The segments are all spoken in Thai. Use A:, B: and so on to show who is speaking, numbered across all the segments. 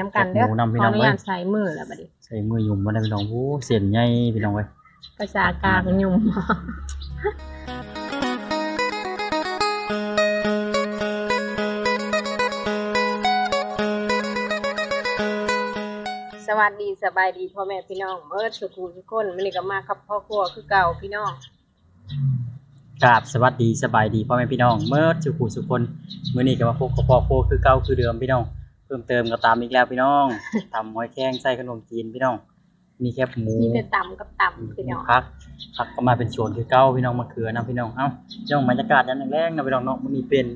A: น้ำกันเด้อ
B: หมูนำพี่
A: ขอ
B: น้
A: อ
B: อง
A: นุ
B: เว้
A: ญายตใส่มือแล้วบัดนี้
B: ใส่มือหยุ่มมาได้พี่น้องโอ้เสียนใหญ่พี่น้องเว้ย
A: ภาษากลางยุ่ม สวัสดีสบายดีพ่อแม่พี่น้องเมื่อสุขูทุกคนมื้อนี้ก็มากับพ่อครัวคือเก่าพี่น้อง
B: กราบสวัสดีสบายดีพ่อแม่พี่น้องเมื่อสุขุสุกคนมื้อนี้ก็มาพบกับพ่อโคคือเก่าคือเดิมพี่น้อง เพิ่มเติมก็ตามอีกแล้วพี่น้อง ตำหอยแครงใส่ขนมจีนพี่น้อง มีแคบหมู
A: มีแต่ต่ำกับต่ำพี่น้อง
B: พักพักก็มาเป็นโซนคือเก่าพี่น้องมะเขือนะพี่น้อง เอ้าเรื่องบรรยากาศยามแรงๆนะพี่น้องเนาะมันมีเป็น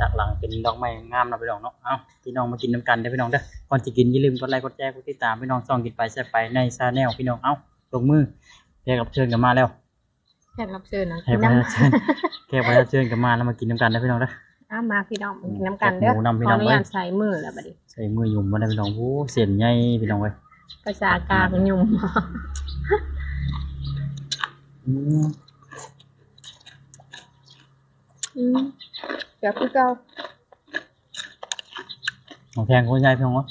B: จากหลังเป็นดอกไม้งามนะพี่น้องเนาะ เอ้าพี่น้องมากินน้ำกันเด้อพี่น้องเด้อก่อนจะกินอย่าลืมกดไลค์กดแชร์กดติดตามพี่น้องส่องกินไปแซ่บไปในชาแนลพี่น้อง เอ้าลงมือแขกรับเชิญกันมาแล้ว
A: แขกรับเชิญนะ
B: แขกรับเชิญแขกรับเชิญกันมาแล้วมากินน้ำกันเด้อพี่น้องเด้อ
A: อ้ามาพี่น้องมากินน้ำกันเด้อ
B: หมูนำพี่
A: ข
B: น้
A: อ
B: อง
A: อนุ
B: เว้ย
A: ญาตใส่มือแล้วบัดนี้
B: ใส่มือหยุ่มมาได้พี่น้องโอ้เสียนใหญ่พี่น้องเว้ย
A: ภาษากลางยุ่ม
B: อืม
A: อืมเดี๋ยวคือเก่า
B: ของแพงคนใหญ่พี่น้องวะ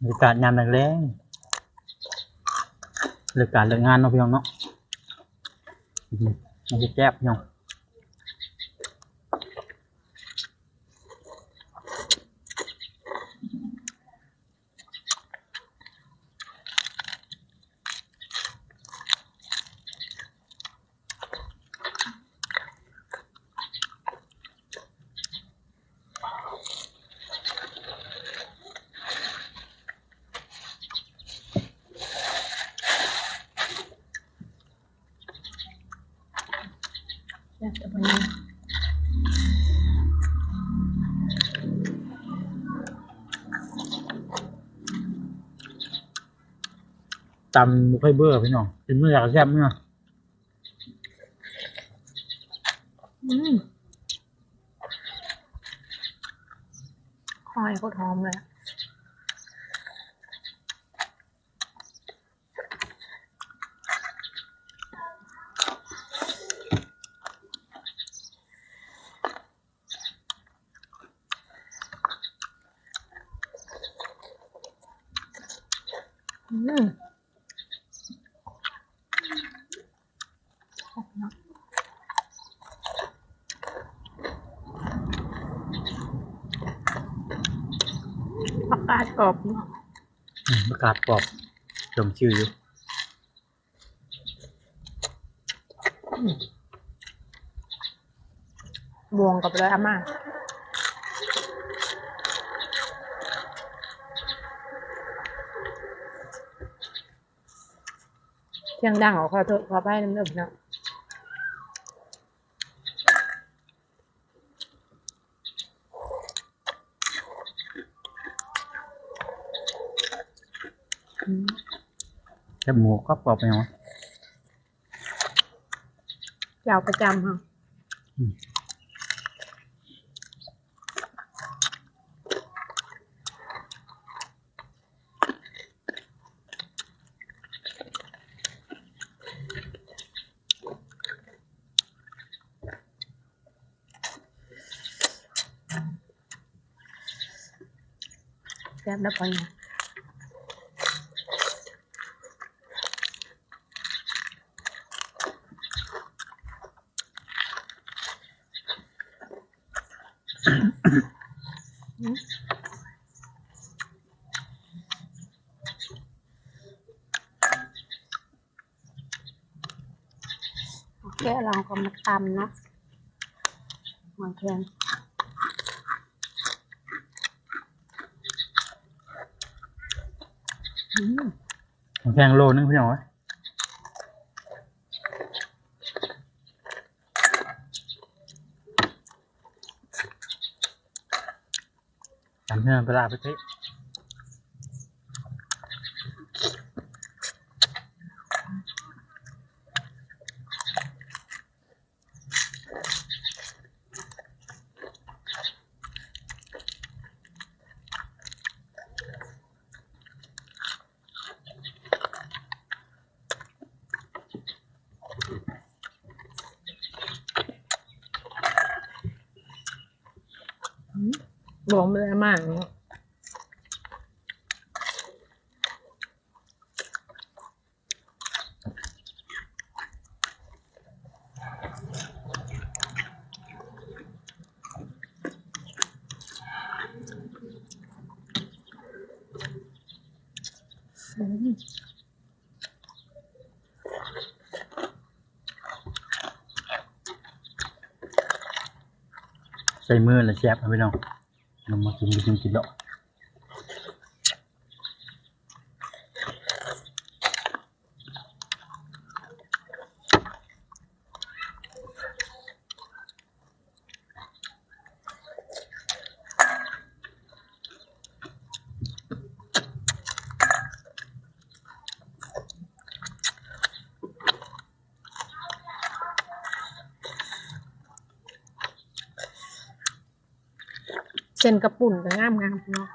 B: บรรยากาศยามแรง ๆบรรยาการเลิกงานเนาะพี่น้องเนาะมมันจะแจ๊บพี่น้อง
A: เดี๋ยวจะไปนี่
B: ตำบุค่อยเบื่อพี่น้องกินเมื่ออยากแซ่บเมื่อ
A: อืมหอยโคตรหอมเลยอะอืมชอบเนอะ ผักกาดกรอบเนอะ
B: ประกาศกรอบจมชื่ออยู่
A: บวงกับเลยอาม่าเสียงดังออกขอโทษขอไปน้ำเดือดเนาะอืม
B: แค่หมูกรอบกรอบไปยังวะ
A: เจ้าประจำค่ะ แซ่บแล้วพอเนี่ยอืมโอเคเราก็มาตำนะหอยแครงอืม
B: ของแพงโลนึงพี่น้องวะจำเพื่อนไปลาไปเทะ
A: บอกไม่ได้มากเนาะ
B: ใส่มือแล้วแซ่บนะพี่น้อง นำมากินกินกินแล้ว
A: เส้นกระปุ่นก็งามงามเนาะ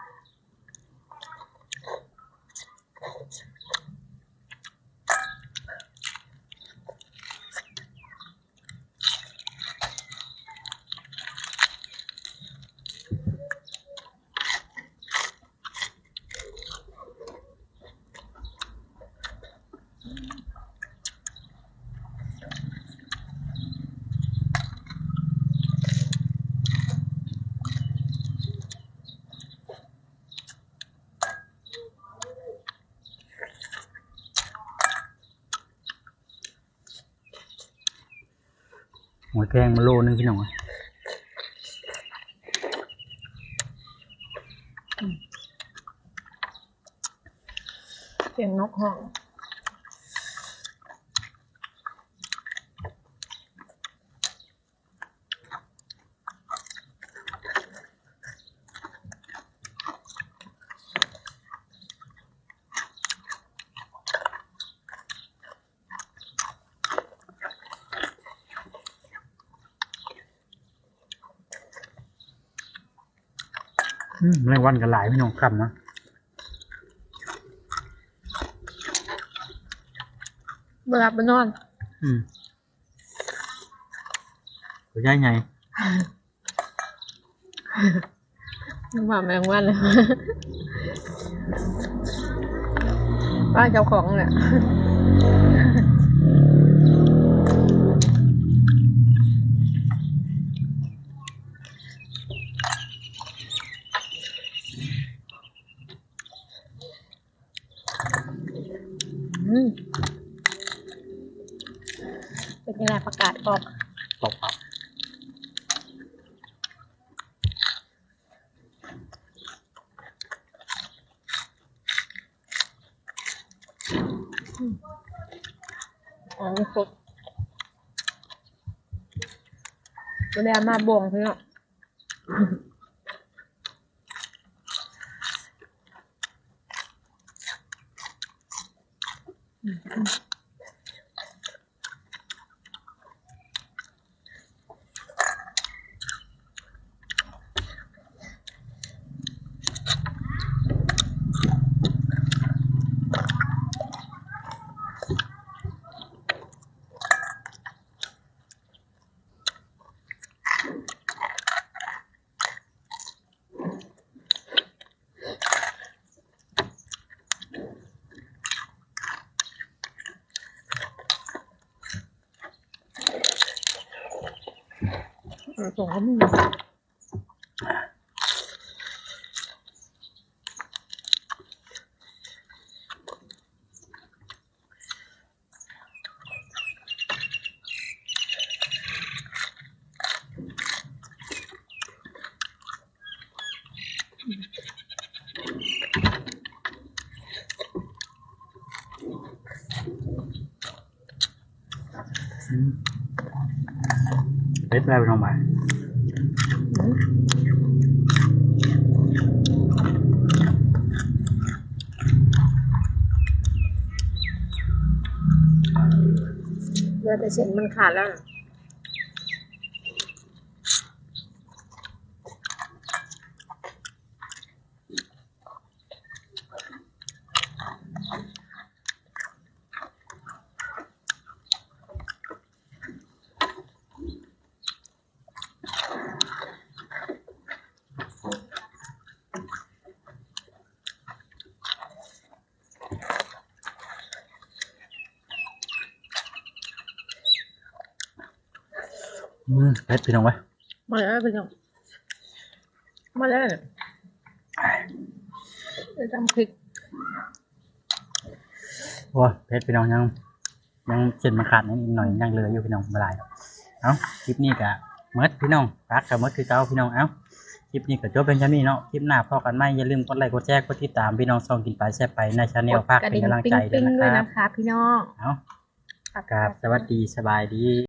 B: หมูแพงมาโลนึงพี่น้อง
A: เสียงนกหอง
B: แมลงวันกันหลายพี่น้องคำนะ
A: เวลาไปนอน
B: อืมตัวใหญ่ไง
A: นึกว่าแมงวันเลยป้าเจ้าของเนี่ย อืมเป็นยังไงประกาศกรอบ
B: ตบครับ
A: อ๋อไม่ครบตัวแรกมาบ่วงเพื่อนส่ง เขาไม่มี
B: อืม เป็ดแล้วพี่น้องไป
A: อืมเลือดเส้นมันขาดแล้วนะ
B: อืมเผ็ดพี่น้องเว้ย
A: มาแล้วพี่น้องมาแล้วจะทำพริก
B: โอ้ยเผ็ดพี่น้องยังยังเจ็ดมันขาดนิดหน่อยยังเหลืออยู่พี่น้องไม่เป็นไรหรอกเอ้าคลิปนี้ก็เมิดพี่น้องรักกับเมิดคือเก่าพี่น้องเอ้าคลิปนี้ก็จบเป็นแค่นี้เนาะคลิปหน้าพอกันไหมอย่าลืมกดไลค์กดแชร์กดติดตามพี่น้องส่องกินไปแซ่บไปในชาแนลภาค
A: กระ
B: เป็น
A: ดิ่ง
B: กำลัง
A: ปิ้
B: ใจ
A: ง
B: ด้วย
A: ๆ
B: นะ
A: ด้วย
B: ครั
A: นะ
B: บ
A: คะพี่น้อง
B: เอ้าครับสวัสดีสบายดี